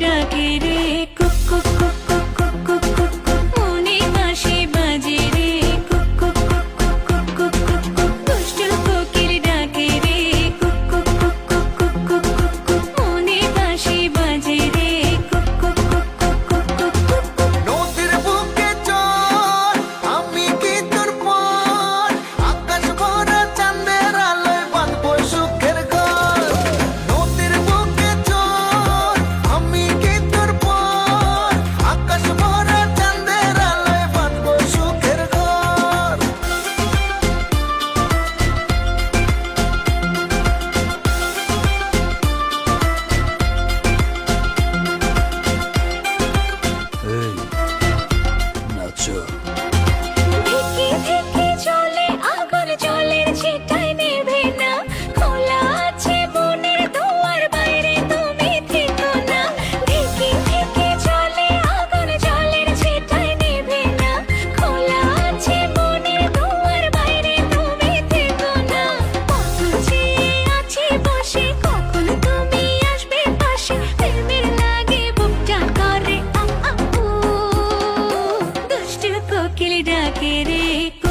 ডাকে রে все. ডাকে রে